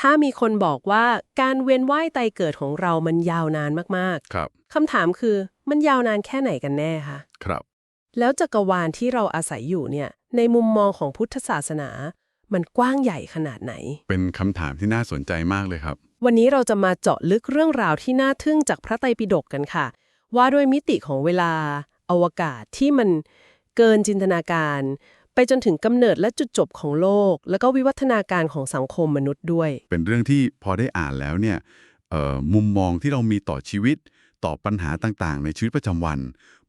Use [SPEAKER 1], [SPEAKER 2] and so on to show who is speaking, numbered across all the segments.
[SPEAKER 1] ถ้ามีคนบอกว่าการเวียนว่ายตายเกิดของเรามันยาวนานมาก
[SPEAKER 2] ครับ
[SPEAKER 1] ๆคำถามคือมันยาวนานแค่ไหนกันแน่คะ
[SPEAKER 2] ครับ
[SPEAKER 1] แล้วจักรวาลที่เราอาศัยอยู่เนี่ย ในมุมมองของพุทธศาสนา มันกว้างใหญ่ขนาดไหน
[SPEAKER 2] เป็นคำถามที่น่าสนใจมากเลยครับ
[SPEAKER 1] วันนี้เราจะมาเจาะลึกเรื่องราวที่น่าทึ่งจากพระไตรปิฎกกันค่ะ ว่าด้วยมิติของเวลา อวกาศที่มันเกินจินตนาการ ไปจนถึงกำเนิดและจุดจบของโลก แล้วก็วิวัฒนาการของสังคมมนุษย์ด้วย
[SPEAKER 2] เป็นเรื่องที่พอได้อ่านแล้วเนี่ยเอ่อมุมมองที่เรามีต่อชีวิต ต่อปัญหาต่างๆ ในชีวิตประจำวัน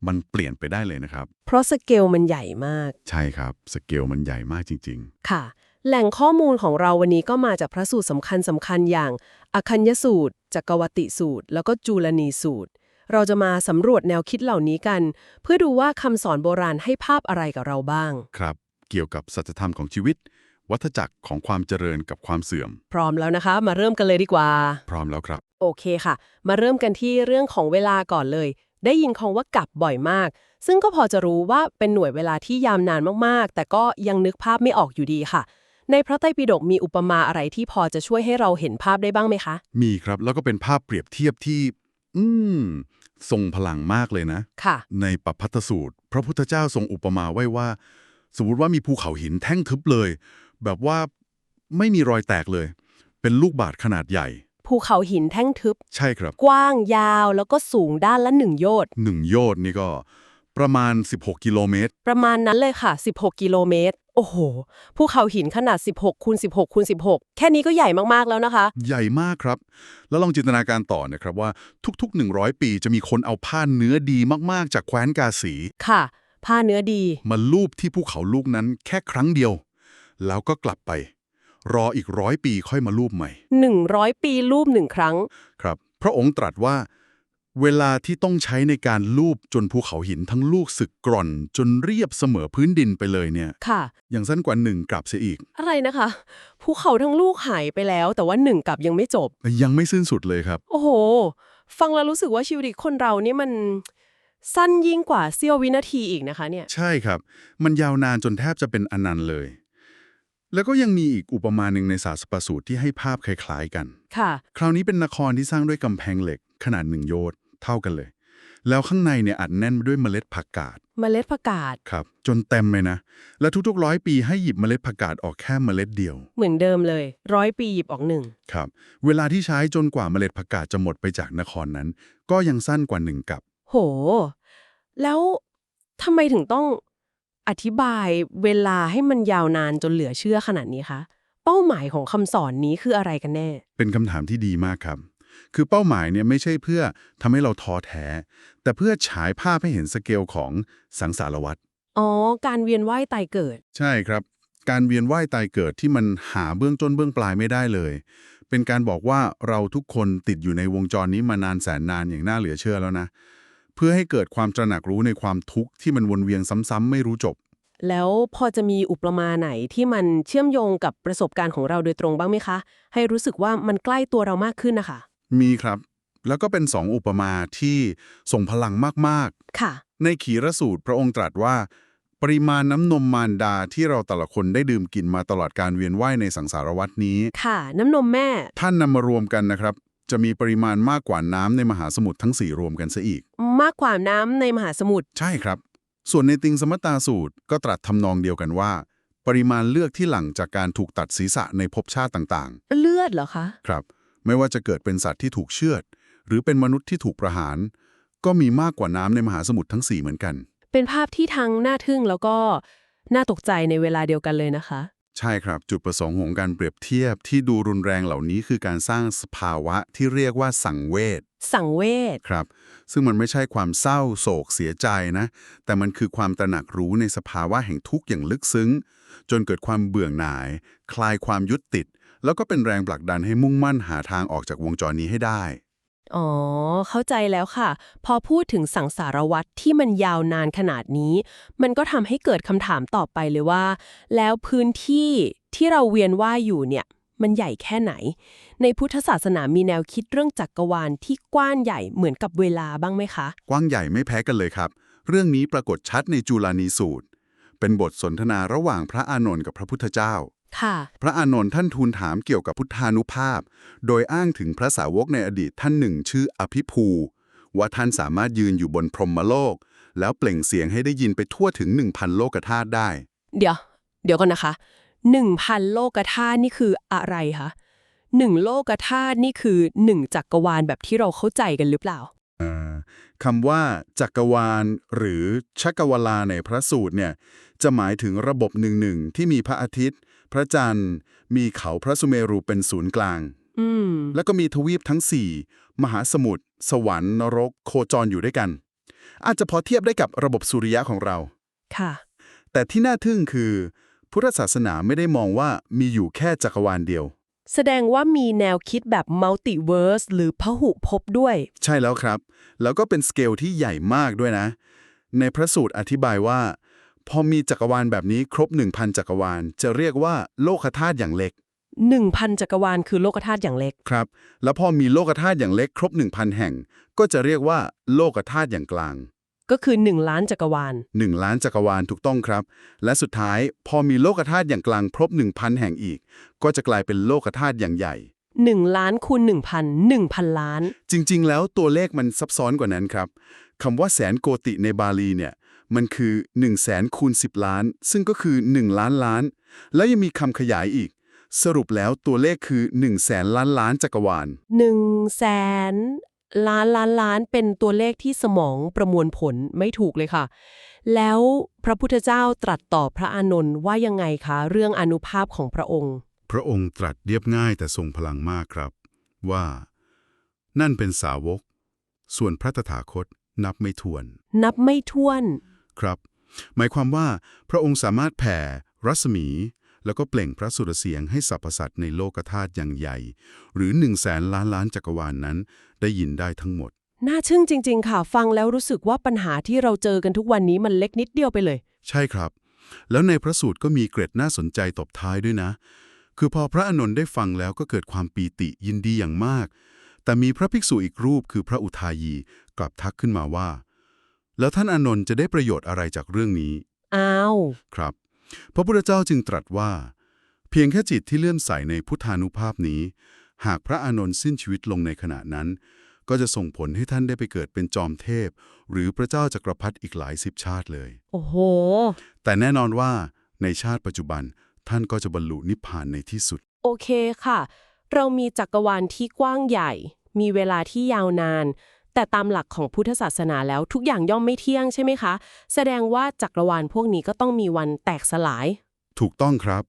[SPEAKER 2] มันเปลี่ยนไปได้เลยนะครับ
[SPEAKER 1] เพราะสเกลมันใหญ่มาก
[SPEAKER 2] ใช่ครับสเกลมันใหญ่มากจริง
[SPEAKER 1] ค่ะ แหล่งข้อมูลของเราวันนี้ก็มาจากพระสูตรสำคัญสำคัญอย่าง อคัญญสูตรจักรวติสูตร แล้วก็จุลนีสูตร เราจะมาสำรวจแนวคิดเหล่านี้กัน เพื่อดูว่าคำสอนโบราณให้ภาพอะไรกับเราบ้าง
[SPEAKER 2] ๆครับ เกี่ยวกับสัจธรรมของชีวิต วัฏจักรของความเจริญกับความเสื่อม
[SPEAKER 1] พร้อมแล้วนะคะ มาเริ่มกันเลยดีกว่า
[SPEAKER 2] พร้อมแล้วครับ
[SPEAKER 1] โอเคค่ะ มาเริ่มกันที่เรื่องของเวลาก่อนเลย ได้ยินคำว่ากลับบ่อยมาก ซึ่งก็พอจะรู้ว่าเป็นหน่วยเวลาที่ยาวนานมากๆ แต่ก็ยังนึกภาพไม่ออกอยู่ดีค่ะในพระไตรปิฎกมีอุปมาอะไรที่พอจะช่วยให้เราเห็นภาพได้บ้างไหมคะ
[SPEAKER 2] มีครับ แล้วก็เป็นภาพเปรียบเทียบที่ อืม ทรงพลังมากเลยนะ
[SPEAKER 1] ค่ะ
[SPEAKER 2] ในปัพพัตตสูตร พระพุทธเจ้าทรงอุปมาไว้ว่า สมมติว่ามีภูเขาหินแท่งทึบเลย แบบว่าไม่มีรอยแตกเลย เป็นลูกบาศก์ขนาดใหญ่
[SPEAKER 1] ภูเขาหินแท่งทึบ
[SPEAKER 2] ใช่ครับ
[SPEAKER 1] กว้างยาวแล้วก็สูงด้านละหนึ่งโยชน์
[SPEAKER 2] หนึ่งโยชน์นี่ก็ ประมาณ 16 กิโลเมตร
[SPEAKER 1] ประมาณนั้นเลยค่ะ 16 กิโลเมตร โอ้โห ภูเขาหินขนาด 16คูณ16คูณ16 แค่นี้ก็ใหญ่มาก ๆ แล้วนะคะ
[SPEAKER 2] ใหญ่มากครับ แล้วลองจินตนาการต่อนะครับว่าทุก ๆ 100 ปีจะมีคนเอาผ้าเนื้อดีมาก ๆ จากแคว้นกาสี
[SPEAKER 1] ค่ะ ผ้าเนื้อดี
[SPEAKER 2] มาลูบที่ภูเขาลูกนั้นแค่ครั้งเดียว แล้วก็กลับไป รออีกร้อยปีค่อยมาลูบใหม่
[SPEAKER 1] 100 ปีรูปหนึ่งครั้ง
[SPEAKER 2] ครับ พระองค์ตรัสว่า เวลาที่ต้องใช้ในการลูบจนภูเขาหินทั้งลูกสึกกร่อน จนเรียบเสมอพื้นดินไปเลยเนี่ย
[SPEAKER 1] ค่ะ
[SPEAKER 2] ยังสั้นกว่าหนึ่งกลับเสียอีก
[SPEAKER 1] อะไรนะคะ ภูเขาทั้งลูกหายไปแล้ว แต่ว่าหนึ่งกลับยังไม่จบ
[SPEAKER 2] ยังไม่สิ้นสุดเลยครับ
[SPEAKER 1] โอ้โห ฟังแล้วรู้สึกว่าชีวิตคนเรานี่มันสั้นยิ่งกว่าเสี้ยววินาทีอีกนะคะเนี่ย
[SPEAKER 2] ใช่ครับ มันยาวนานจนแทบจะเป็นอนันต์เลย แล้วก็ยังมีอีกอุปมาหนึ่งในศาสตรสูตรที่ให้ภาพคล้ายๆกัน
[SPEAKER 1] ค่ะ
[SPEAKER 2] คราวนี้เป็นนครที่สร้างด้วยกำแพงเหล็กขนาดหนึ่งโยชน์ เท่ากันเลย แล้วข้างในเนี่ยอัดแน่นไปด้วยเมล็ดผักกาด
[SPEAKER 1] เมล็ดผักกาด
[SPEAKER 2] ครับ จนเต็มเลยนะ และทุกๆร้อยปีให้หยิบเมล็ดผักกาดออกแค่เมล็ดเดียว
[SPEAKER 1] เหมือนเดิมเลย ร้อยปีหยิบออกหนึ่ง
[SPEAKER 2] ครับ เวลาที่ใช้จนกว่าเมล็ดผักกาดจะหมดไปจากนครนั้น ก็ยังสั้นกว่าหนึ่งกับ
[SPEAKER 1] โห แล้วทำไมถึงต้องอธิบายเวลาให้มันยาวนานจนเหลือเชื่อขนาดนี้คะ เป้าหมายของคำสอนนี้คืออะไรกันแน่
[SPEAKER 2] เป็นคำถามที่ดีมากครับ คือเป้าหมายเนี่ยไม่ใช่เพื่อทำให้เราท้อแท้ แต่เพื่อฉายภาพให้เห็นสเกลของสังสารวัฏ
[SPEAKER 1] อ๋อ การเวียนว่ายตายเกิด
[SPEAKER 2] ใช่ครับ การเวียนว่ายตายเกิดที่มันหาเบื้องต้นเบื้องปลายไม่ได้เลย เป็นการบอกว่าเราทุกคนติดอยู่ในวงจรนี้มานานแสนนานอย่างน่าเหลือเชื่อแล้วนะ เพื่อให้เกิดความตระหนักรู้ในความทุกข์ที่มันวนเวียนซ้ำๆไม่รู้จบ
[SPEAKER 1] แล้วพอจะมีอุปมาไหนที่มันเชื่อมโยงกับประสบการณ์ของเราโดยตรงบ้างไหมคะ ให้รู้สึกว่ามันใกล้ตัวเรามากขึ้นนะคะ
[SPEAKER 2] มีครับ แล้วก็เป็นสองอุปมาที่ส่งพลังมาก
[SPEAKER 1] ค่ะ
[SPEAKER 2] ๆในขีรสูตรพระองค์ตรัสว่า ปริมาณน้ำนมมารดาที่เราแต่ละคนได้ดื่มกินมาตลอดการเวียนว่ายในสังสารวัฏนี้
[SPEAKER 1] ค่ะ น้ำนมแม่
[SPEAKER 2] ท่านนำมารวมกันนะครับ จะมีปริมาณมากกว่าน้ำในมหาสมุทรทั้ง 4 รวมกันซะอีก
[SPEAKER 1] มากกว่าน้ำในมหาสมุทร
[SPEAKER 2] ใช่ครับ ส่วนในติงสมตาสูตรก็ตรัสทำนองเดียวกันว่า ปริมาณเลือดที่หลั่งจากการถูกตัดศีรษะในภพชาติต่าง
[SPEAKER 1] เลือดเหรอคะ
[SPEAKER 2] ๆ ครับ ไม่ว่าจะเกิดเป็นสัตว์ที่ถูกเชือด หรือเป็นมนุษย์ที่ถูกประหาร ก็มีมากกว่าน้ำในมหาสมุทรทั้ง 4 เหมือนกัน
[SPEAKER 1] เป็นภาพที่ทั้งน่าทึ่งแล้วก็น่าตกใจในเวลาเดียวกันเลยนะคะ
[SPEAKER 2] ใช่ครับจุดประสงค์ของการเปรียบเทียบที่ดูรุนแรงเหล่านี้คือการสร้างสภาวะที่เรียกว่าสังเวช
[SPEAKER 1] สังเวช
[SPEAKER 2] ครับ ซึ่งมันไม่ใช่ความเศร้าโศกเสียใจนะ แต่มันคือความตระหนักรู้ในสภาวะแห่งทุกข์อย่างลึกซึ้ง จนเกิดความเบื่อหน่าย คลายความยึดติด แล้วก็เป็นแรงผลักดันให้มุ่งมั่นหาทางออกจากวงจรนี้ให้ได้
[SPEAKER 1] อ๋อ เข้าใจแล้วค่ะ พอพูดถึงสังสารวัตรที่มันยาวนานขนาดนี้ มันก็ทำให้เกิดคำถามต่อไปเลยว่า แล้วพื้นที่ที่เราเวียนว่ายอยู่เนี่ย มันใหญ่แค่ไหน ในพุทธศาสนามีแนวคิดเรื่องจักรวาลที่กว้างใหญ่เหมือนกับเวลาบ้างไหมคะ
[SPEAKER 2] กว้างใหญ่ไม่แพ้กันเลยครับ เรื่องนี้ปรากฏชัดในจุลานีสูตร เป็นบทสนทนาระหว่างพระอานนท์กับพระพุทธเจ้า
[SPEAKER 1] ค่ะ
[SPEAKER 2] พระอานนท์ท่านทูลถามเกี่ยวกับพุทธานุภาพ โดยอ้างถึงพระสาวกในอดีตท่านหนึ่งชื่ออภิภู ว่าท่านสามารถยืนอยู่บนพรหมโลก แล้วเปล่งเสียงให้ได้ยินไปทั่วถึง 1,000 โลกธาตุได้
[SPEAKER 1] เดี๋ยว เดี๋ยวก่อนนะคะหนึ่งพันโลกธาตุนี่คืออะไรคะหนึ่งโลกธาตุนี่คือหนึ่งจักรวาลแบบที่เราเข้าใจกันหรือเปล่า
[SPEAKER 2] อ่าคำว่าจักรวาลหรือชักกวลาในพระสูตรเนี่ยจะหมายถึงระบบหนึ่งหนึ่งที่มีพระอาทิตย์ พระจันทร์ มีเขาพระสุเมรุเป็นศูนย์กลาง
[SPEAKER 1] อืม
[SPEAKER 2] แล้วก็มีทวีปทั้ง4มหาสมุทรสวรรค์นรก โคจรอยู่ด้วยกัน อาจจะพอเทียบได้กับระบบสุริยะของเรา
[SPEAKER 1] ค่ะ
[SPEAKER 2] แต่ที่น่าทึ่งคือ พุทธศาสนาไม่ได้มองว่ามีอยู่แค่จักรวาลเดียว
[SPEAKER 1] แสดงว่ามีแนวคิดแบบมัลติเวิร์สหรือพหุภพด้วย
[SPEAKER 2] ใช่แล้วครับ แล้วก็เป็นสเกลที่ใหญ่มากด้วยนะ ในพระสูตรอธิบายว่า พอมีจักรวาลแบบนี้ครบ 1,000 จักรวาล จะเรียกว่าโลกธาตุอย่างเล็ก
[SPEAKER 1] 1,000 จักรวาลคือโลกธาตุอย่างเล็ก
[SPEAKER 2] ครับ แล้วพอมีโลกธาตุอย่างเล็กครบ 1,000 แห่ง ก็จะเรียกว่าโลกธาตุอย่างกลาง
[SPEAKER 1] ก็คือ 1 ล้านจักรวาล
[SPEAKER 2] 1 ล้านจักรวาลถูกต้องครับ และสุดท้ายพอมีโลกธาตุอย่างกลางครบ 1,000 แห่งอีก ก็จะกลายเป็นโลกธาตุอย่างใหญ่
[SPEAKER 1] 1 ล้านคูณ1,000 1,000 ล้าน
[SPEAKER 2] จริง ๆ แล้วตัวเลขมันซับซ้อนกว่านั้นครับคำว่าแสนโกติในบาลีเนี่ย มันคือ1 0 0 0 0แสนคูณ10 ล้าน ซึ่งก็คือ 1 ล้านล้าน แล้วยังมีคำขยายอีก สรุปแล้วตัวเลขคือ1 0 0 0 0แสนล้านล้านจักรวาล
[SPEAKER 1] 1แสนล้านล้านล้านเป็นตัวเลขที่สมองประมวลผลไม่ถูกเลยค่ะ แล้วพระพุทธเจ้าตรัสต่อพระอานนท์ว่ายังไงคะ เรื่องอนุภาพของพระองค์
[SPEAKER 2] พระองค์ตรัสเรียบง่ายแต่ทรงพลังมากครับ ว่า นั่นเป็นสาวก ส่วนพระตถาคตนับไม่ถ้วน
[SPEAKER 1] นับไม่ถ้วน
[SPEAKER 2] ครับ หมายความว่าพระองค์สามารถแผ่ รัศมี แล้วก็เปล่งพระสุรเสียงให้สรรพสัตว์ในโลกธาตุอย่างใหญ่ หรือ1นึ่งแสนล้านล้านจักรวาลนนั้น ได้ยินได้ทั้งหมด
[SPEAKER 1] น่าทึ่งจริง ๆ ค่ะ ฟังแล้วรู้สึกว่าปัญหาที่เราเจอกันทุกวันนี้มันเล็กนิดเดียวไปเลย
[SPEAKER 2] ใช่ครับ แล้วในพระสูตรก็มีเกร็ดน่าสนใจตบท้ายด้วยนะ คือพอพระอานนท์ได้ฟังแล้วก็เกิดความปีติยินดีอย่างมาก แต่มีพระภิกษุอีกรูปคือพระอุทายีกลับทักขึ้นมาว่า แล้วท่านอานนท์จะได้ประโยชน์อะไรจากเรื่องนี้
[SPEAKER 1] อ้าว
[SPEAKER 2] ครับ พระพุทธเจ้าจึงตรัสว่า เพียงแค่จิตที่เลื่อมใสในพุทธานุภาพนี้ หากพระอานนท์สิ้นชีวิตลงในขณะนั้น ก็จะส่งผลให้ท่านได้ไปเกิดเป็นจอมเทพ หรือพระเจ้าจักรพรรดิอีกหลายสิบชาติเลย
[SPEAKER 1] โอ้โห
[SPEAKER 2] แต่แน่นอนว่าในชาติปัจจุบันท่านก็จะบรรลุนิพพานในที่สุด
[SPEAKER 1] โอเคค่ะ เรามีจักรวาลที่กว้างใหญ่ มีเวลาที่ยาวนาน แต่ตามหลักของพุทธศาสนาแล้วทุกอย่างย่อมไม่เที่ยงใช่ไหมคะ แสดงว่าจักรวาลพวกนี้ก็ต้องมีวันแตกสลาย
[SPEAKER 2] ถูกต้องครับ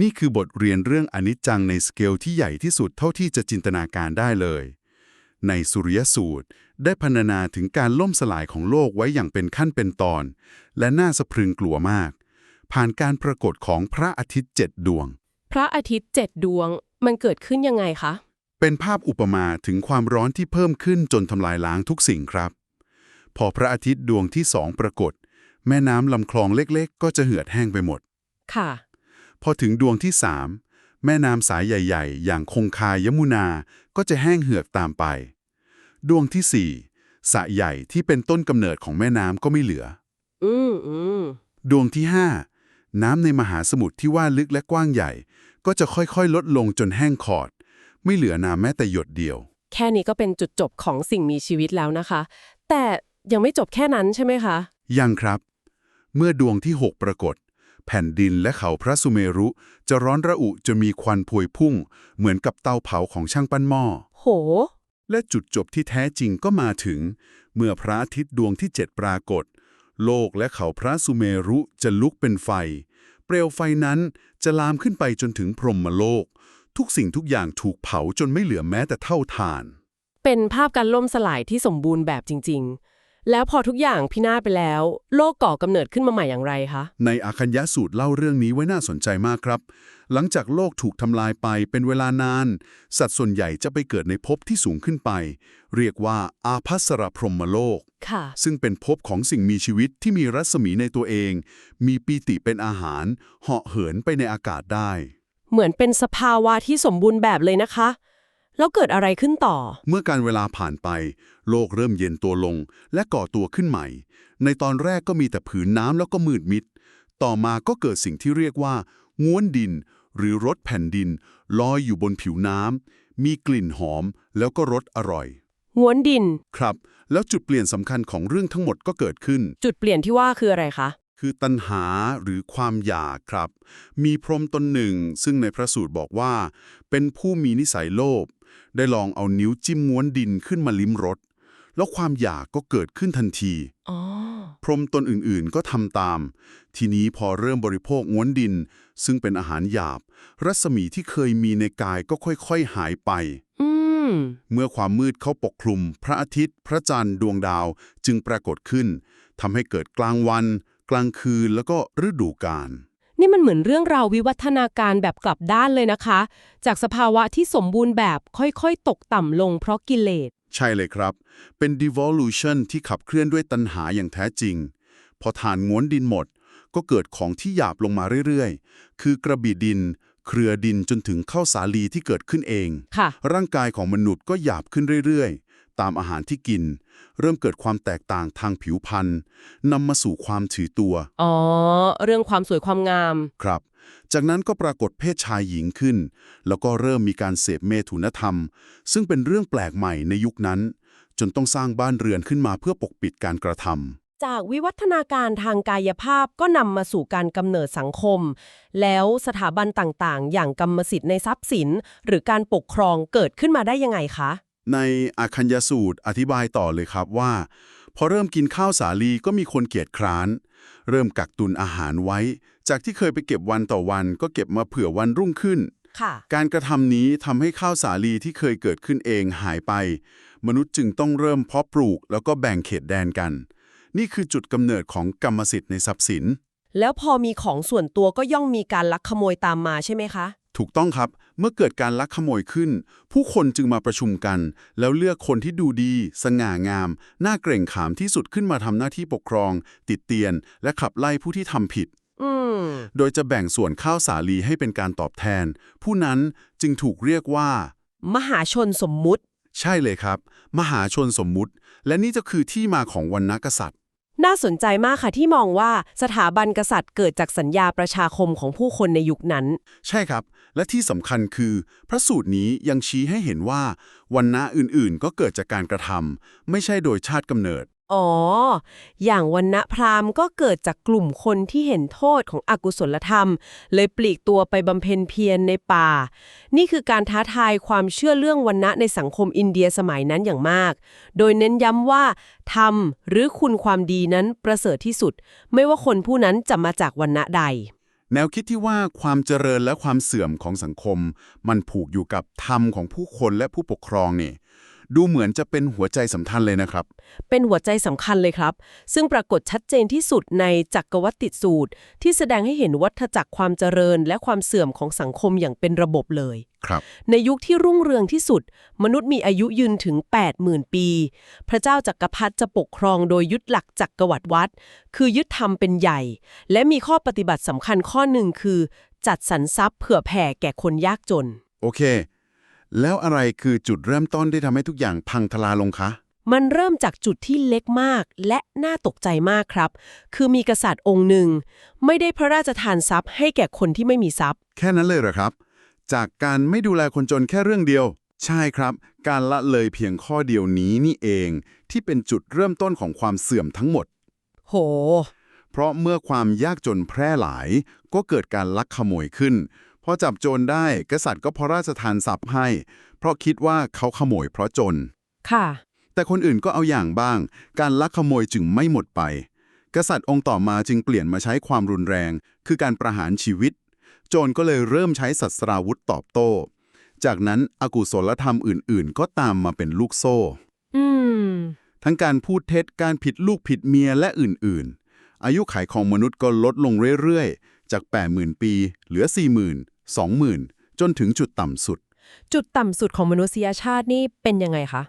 [SPEAKER 2] นี่คือบทเรียนเรื่องอนิจจังในสเกลที่ใหญ่ที่สุดเท่าที่จะจินตนาการได้เลย ในสุริยสูตรได้พรรณนาถึงการล่มสลายของโลกไว้อย่างเป็นขั้นเป็นตอน และน่าสะพรึงกลัวมาก ผ่านการปรากฏของพระอาทิตย์เจ็ดดวง
[SPEAKER 1] พระอาทิตย์เจ็ดดวงมันเกิดขึ้นยังไงคะ
[SPEAKER 2] เป็นภาพอุปมาถึงความร้อนที่เพิ่มขึ้นจนทำลายล้างทุกสิ่งครับ พอพระอาทิตย์ดวงที่สองปรากฏ แม่น้ำลำคลองเล็กๆ ก็จะเหือดแห้งไปหมด
[SPEAKER 1] ค่ะ
[SPEAKER 2] พอถึงดวงที่สามแม่น้ำสายใหญ่ ๆ อย่างคงคายมุนา ก็จะแห้งเหือกตามไป ดวงที่สี่สระใหญ่ที่เป็นต้นกำเนิดของแม่น้ำก็ไม่เหลือ
[SPEAKER 1] อืมอืม
[SPEAKER 2] ดวงที่ห้าน้ำในมหาสมุทรที่ว่าลึกและกว้างใหญ่ ก็จะค่อยๆ ลดลงจนแห้งขอด ไม่เหลือน้ำแม้แต่หยดเดียว
[SPEAKER 1] แค่นี้ก็เป็นจุดจบของสิ่งมีชีวิตแล้วนะคะ แต่ยังไม่จบแค่นั้นใช่ไหมคะ
[SPEAKER 2] ยังครับ เมื่อดวงที่ 6 ปรากฏ แผ่นดินและเขาพระสุเมรุ จะร้อนระอุจนมีควันพวยพุ่ง เหมือนกับเตาเผาของช่างปั้นหม้อ
[SPEAKER 1] โห
[SPEAKER 2] และจุดจบที่แท้จริงก็มาถึง เมื่อพระอาทิตย์ดวงที่ 7 ปรากฏ โลกและเขาพระสุเมรุจะลุกเป็นไฟ เปลวไฟนั้นจะลามขึ้นไปจนถึงพรหมโลก ทุกสิ่งทุกอย่างถูกเผาจนไม่เหลือแม้แต่เท่าทาน
[SPEAKER 1] เป็นภาพการล่มสลายที่สมบูรณ์แบบจริง ๆ แล้วพอทุกอย่างพินาศไปแล้ว โลกก่อกำเนิดขึ้นมาใหม่อย่างไรคะ
[SPEAKER 2] ในอาคัญญาสูตรเล่าเรื่องนี้ไว้น่าสนใจมากครับ หลังจากโลกถูกทำลายไปเป็นเวลานาน สัตว์ส่วนใหญ่จะไปเกิดในภพที่สูงขึ้นไป เรียกว่าอาภัสรพรหมโลก
[SPEAKER 1] ค่ะ
[SPEAKER 2] ซึ่งเป็นภพของสิ่งมีชีวิตที่มีรัศมีในตัวเอง มีปีติเป็นอาหาร เหาะเหินไปในอากาศได้
[SPEAKER 1] เหมือนเป็นสภาวะที่สมบูรณ์แบบเลยนะคะ แล้วเกิดอะไรขึ้นต่อ
[SPEAKER 2] เมื่อการเวลาผ่านไป โลกเริ่มเย็นตัวลงและก่อตัวขึ้นใหม่ ในตอนแรกก็มีแต่ผืนน้ำแล้วก็มืดมิด ต่อมาก็เกิดสิ่งที่เรียกว่าง้วนดิน หรือรสแผ่นดิน ลอยอยู่บนผิวน้ำมีกลิ่นหอมแล้วก็รสอร่อย
[SPEAKER 1] งวนดิน
[SPEAKER 2] ครับ แล้วจุดเปลี่ยนสำคัญของเรื่องทั้งหมดก็เกิดขึ้น
[SPEAKER 1] จุดเปลี่ยนที่ว่าคืออะไรคะ
[SPEAKER 2] คือตัณหาหรือความอยากครับ มีพรหมตนหนึ่ง ซึ่งในพระสูตรบอกว่า เป็นผู้มีนิสัยโลภได้ลองเอานิ้วจิ้มม้วนดินขึ้นมาลิ้มรสแล้วความอยากก็เกิดขึ้นทันที
[SPEAKER 1] อ๋อ
[SPEAKER 2] พรหมตนอื่นๆก็ทำตาม ทีนี้พอเริ่มบริโภคง้วนดิน ซึ่งเป็นอาหารหยาบ รัศมีที่เคยมีในกายก็ค่อยๆหายไป
[SPEAKER 1] อืม
[SPEAKER 2] เมื่อความมืดเข้าปกคลุม พระอาทิตย์ พระจันทร์ ดวงดาวจึงปรากฏขึ้นทำให้เกิดกลางวัน กลางคืนแล้วก็ฤดูกาล
[SPEAKER 1] นี่มันเหมือนเรื่องราววิวัฒนาการแบบกลับด้านเลยนะคะ จากสภาวะที่สมบูรณ์แบบค่อยๆ ตกต่ำลงเพราะกิเลส
[SPEAKER 2] ใช่เลยครับ เป็น devolution ที่ขับเคลื่อนด้วยตัณหาอย่างแท้จริง พอทานง้วนดินหมด ก็เกิดของที่หยาบลงมาเรื่อยๆ คือกระบี่ดิน เครือดินจนถึงข้าวสาลีที่เกิดขึ้นเอง
[SPEAKER 1] ค่ะ
[SPEAKER 2] ร่างกายของมนุษย์ก็หยาบขึ้นเรื่อยๆ ตามอาหารที่กิน เริ่มเกิดความแตกต่างทางผิวพรรณนำมาสู่ความถือตัว
[SPEAKER 1] อ๋อ เรื่องความสวยความงาม
[SPEAKER 2] ครับ จากนั้นก็ปรากฏเพศชายหญิงขึ้น แล้วก็เริ่มมีการเสพเมถุนธรรม ซึ่งเป็นเรื่องแปลกใหม่ในยุคนั้น จนต้องสร้างบ้านเรือนขึ้นมาเพื่อปกปิดการกระทำ
[SPEAKER 1] จากวิวัฒนาการทางกายภาพก็นำมาสู่การกำเนิดสังคม แล้วสถาบันต่างๆ อย่างกรรมสิทธิ์ในทรัพย์สิน หรือการปกครองเกิดขึ้นมาได้ยังไงคะ
[SPEAKER 2] ในอาคัญญสูตรอธิบายต่อเลยครับว่า พอเริ่มกินข้าวสาลีก็มีคนเกียจคร้าน เริ่มกักตุนอาหารไว้ จากที่เคยไปเก็บวันต่อวัน ก็เก็บมาเผื่อวันรุ่งขึ้น
[SPEAKER 1] ค่ะ
[SPEAKER 2] การกระทำนี้ทำให้ข้าวสาลีที่เคยเกิดขึ้นเองหายไป มนุษย์จึงต้องเริ่มเพาะปลูกแล้วก็แบ่งเขตแดนกัน นี่คือจุดกำเนิดของกรรมสิทธิ์ในทรัพย์สิน
[SPEAKER 1] แล้วพอมีของส่วนตัวก็ย่อมมีการลักขโมยตามมาใช่ไหมคะ
[SPEAKER 2] ถูกต้องครับ เมื่อเกิดการลักขโมยขึ้น ผู้คนจึงมาประชุมกัน แล้วเลือกคนที่ดูดี สง่างาม น่าเกรงขามที่สุดขึ้นมาทำหน้าที่ปกครอง ติดเตียน และขับไล่ผู้ที่ทำผิด
[SPEAKER 1] อืม
[SPEAKER 2] โดยจะแบ่งส่วนข้าวสาลีให้เป็นการตอบแทน ผู้นั้นจึงถูกเรียกว่า
[SPEAKER 1] มหาชนสมมุติ
[SPEAKER 2] ใช่เลยครับ มหาชนสมมุติ และนี่จะคือที่มาของวรรณกษัตริย์
[SPEAKER 1] น่าสนใจมากค่ะที่มองว่าสถาบันกษัตริย์เกิดจากสัญญาประชาคมของผู้คนในยุคนั้น
[SPEAKER 2] ใช่ครับ และที่สำคัญคือ พระสูตรนี้ยังชี้ให้เห็นว่าวันณะอื่นๆ ก็เกิดจากการกระทำไม่ใช่โดยชาติกำเนิด
[SPEAKER 1] อ๋อ อย่างวันณะพราหมณ์ก็เกิดจากกลุ่มคนที่เห็นโทษของอกุศลธรรม เลยปลีกตัวไปบำเพ็ญเพียรในป่า นี่คือการท้าทายความเชื่อเรื่องวันณะในสังคมอินเดียสมัยนั้นอย่างมาก โดยเน้นย้ำว่าธรรมหรือคุณความดีนั้นประเสริฐที่สุด ไม่ว่าคนผู้นั้นจะมาจากวันณะใด
[SPEAKER 2] แนวคิดที่ว่าความเจริญและความเสื่อมของสังคม มันผูกอยู่กับธรรมของผู้คนและผู้ปกครองนี่ดูเหมือนจะเป็นหัวใจสำคัญเลยนะครับ
[SPEAKER 1] เป็นหัวใจสำคัญเลยครับ ซึ่งปรากฏชัดเจนที่สุดในจักรวัติสูตร ที่แสดงให้เห็นวัฏจักรความเจริญและความเสื่อมของสังคมอย่างเป็นระบบเลย
[SPEAKER 2] ครับ
[SPEAKER 1] ในยุคที่รุ่งเรืองที่สุด มนุษย์มีอายุยืนถึง 80,000 ปี พระเจ้าจักรพรรดิจะปกครองโดยยึดหลักจักรวรรดิวัด คือยึดธรรมเป็นใหญ่ และมีข้อปฏิบัติสำคัญข้อหนึ่งคือ จัดสรรทรัพย์เผื่อแผ่แก่คนยากจน
[SPEAKER 2] โอเค แล้วอะไรคือจุดเริ่มต้นที่ทำให้ทุกอย่างพังทลายลงคะ
[SPEAKER 1] มันเริ่มจากจุดที่เล็กมากและน่าตกใจมากครับ คือมีกษัตริย์องค์หนึ่ง ไม่ได้พระราชทานทรัพย์ให้แก่คนที่ไม่มีทรัพย์
[SPEAKER 2] แค่นั้นเลยเหรอครับ จากการไม่ดูแลคนจนแค่เรื่องเดียว ใช่ครับ การละเลยเพียงข้อเดียวนี้นี่เอง ที่เป็นจุดเริ่มต้นของความเสื่อมทั้งหมด
[SPEAKER 1] โห
[SPEAKER 2] เพราะเมื่อความยากจนแพร่หลาย ก็เกิดการลักขโมยขึ้นพอจับโจรได้กษัตริย์ก็พระราชทานทรัพย์ให้ เพราะคิดว่าเขาขโมยเพราะจน
[SPEAKER 1] ค่ะ
[SPEAKER 2] แต่คนอื่นก็เอาอย่างบ้าง การลักขโมยจึงไม่หมดไป กษัตริย์องค์ต่อมาจึงเปลี่ยนมาใช้ความรุนแรง คือการประหารชีวิต โจรก็เลยเริ่มใช้ศัสราวุธตอบโต้ จากนั้นอกุศลธรรมอื่น ๆ ก็ตามมาเป็นลูกโซ่
[SPEAKER 1] อืม
[SPEAKER 2] ทั้งการพูดเท็จการผิดลูกผิดเมียและอื่น ๆ อายุขัยของมนุษย์ก็ลดลงเรื่อย ๆ จาก 80,000 ปี เหลือ 40,000 20,000 จนถึงจุดต่ำสุด
[SPEAKER 1] จุดต่ำสุดของมนุษยชาตินี่เป็นยังไงคะ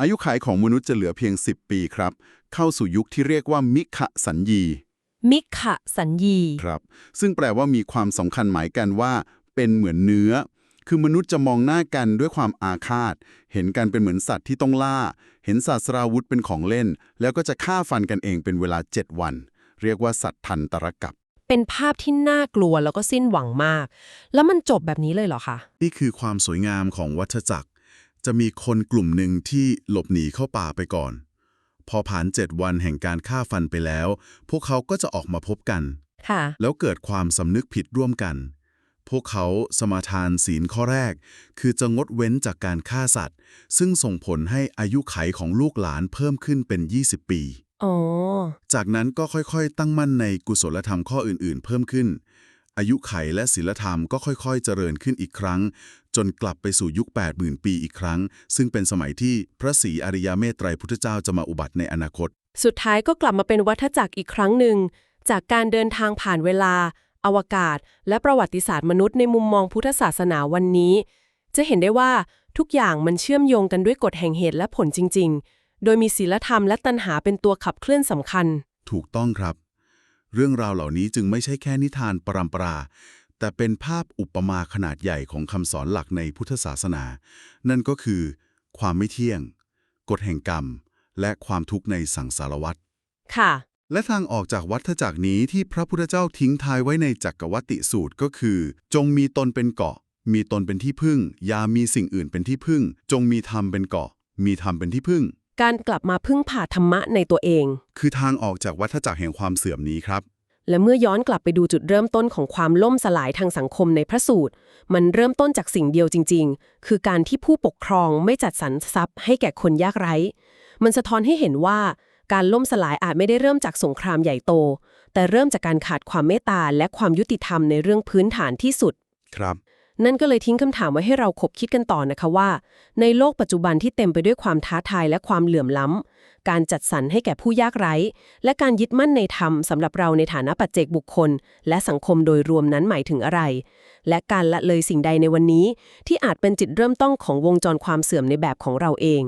[SPEAKER 2] อายุขัยของมนุษย์จะเหลือเพียง 10 ปีครับ เข้าสู่ยุคที่เรียกว่ามิขะสัญญี
[SPEAKER 1] มิขะสัญญี
[SPEAKER 2] ครับ ซึ่งแปลว่ามีความสำคัญหมายกันว่า เป็นเหมือนเนื้อ คือมนุษย์จะมองหน้ากันด้วยความอาฆาต เห็นกันเป็นเหมือนสัตว์ที่ต้องล่า เห็นศาสราวุธเป็นของเล่น แล้วก็จะฆ่าฟันกันเองเป็นเวลา 7 วัน เรียกว่าสัตว์ทันตรกับ
[SPEAKER 1] เป็นภาพที่น่ากลัวแล้วก็สิ้นหวังมาก แล้วมันจบแบบนี้เลยเหรอคะ
[SPEAKER 2] นี่คือความสวยงามของวัฏจักร จะมีคนกลุ่มหนึ่งที่หลบหนีเข้าป่าไปก่อน พอผ่านเจ็ดวันแห่งการฆ่าฟันไปแล้ว พวกเขาก็จะออกมาพบกัน
[SPEAKER 1] ค่ะ
[SPEAKER 2] แล้วเกิดความสำนึกผิดร่วมกัน พวกเขาสมาทานศีลข้อแรก คือจะงดเว้นจากการฆ่าสัตว์ ซึ่งส่งผลให้อายุไขของลูกหลานเพิ่มขึ้นเป็น 20 ปี
[SPEAKER 1] อ๋อ
[SPEAKER 2] จากนั้นก็ค่อยๆ ตั้งมั่นในกุศลธรรมข้ออื่นๆ เพิ่มขึ้น อายุไขและศีลธรรมก็ค่อยๆ เจริญขึ้นอีกครั้ง จนกลับไปสู่ยุค 80,000 ปีอีกครั้ง ซึ่งเป็นสมัยที่พระศรีอริยเมตไตรพุทธเจ้าจะมาอุบัติในอนาคต
[SPEAKER 1] สุดท้ายก็กลับมาเป็นวัฏจักรอีกครั้งหนึ่ง จากการเดินทางผ่านเวลา อวกาศ และประวัติศาสตร์มนุษย์ในมุมมองพุทธศาสนาวันนี้ จะเห็นได้ว่าทุกอย่างมันเชื่อมโยงกันด้วยกฎแห่งเหตุและผลจริง ๆ โดยมีศีลธรรมและตัณหาเป็นตัวขับเคลื่อนสำคัญ
[SPEAKER 2] ถูกต้องครับ เรื่องราวเหล่านี้จึงไม่ใช่แค่นิทานปรำปรา แต่เป็นภาพอุปมาขนาดใหญ่ของคำสอนหลักในพุทธศาสนา นั่นก็คือ ความไม่เที่ยง กฎแห่งกรรม และความทุกข์ในสังสารวัฏ
[SPEAKER 1] ค่ะ
[SPEAKER 2] และทางออกจากวัฏจักรนี้ที่พระพุทธเจ้าทิ้งท้ายไว้ในจักรวัติสูตรก็คือ จงมีตนเป็นเกาะ มีตนเป็นที่พึ่ง อย่ามีสิ่งอื่นเป็นที่พึ่ง จงมีธรรมเป็นเกาะ มีธรรมเป็นที่พึ่ง
[SPEAKER 1] การกลับมาพึ่งผ่าธรรมะในตัวเอง
[SPEAKER 2] คือทางออกจากวัฏจักรแห่งความเสื่อมนี้ครับ
[SPEAKER 1] และเมื่อย้อนกลับไปดูจุดเริ่มต้นของความล่มสลายทางสังคมในพระสูตร มันเริ่มต้นจากสิ่งเดียวจริง ๆ คือการที่ผู้ปกครองไม่จัดสรรทรัพย์ให้แก่คนยากไร้ มันสะท้อนให้เห็นว่าการล่มสลายอาจไม่ได้เริ่มจากสงครามใหญ่โต แต่เริ่มจากการขาดความเมตตาและความยุติธรรมในเรื่องพื้นฐานที่สุด
[SPEAKER 2] ครับ
[SPEAKER 1] นั่นก็เลยทิ้งคำถามไว้ให้เราคบคิดกันต่อนะคะว่า ในโลกปัจจุบันที่เต็มไปด้วยความท้าทายและความเหลื่อมล้ำ การจัดสรรให้แก่ผู้ยากไร้ และการยึดมั่นในธรรมสำหรับเราในฐานะปัจเจกบุคคล และสังคมโดยรวมนั้นหมายถึงอะไร และการละเลยสิ่งใดในวันนี้ ที่อาจเป็นจิตเริ่มต้นของวงจรความเสื่อมในแบบของเราเอง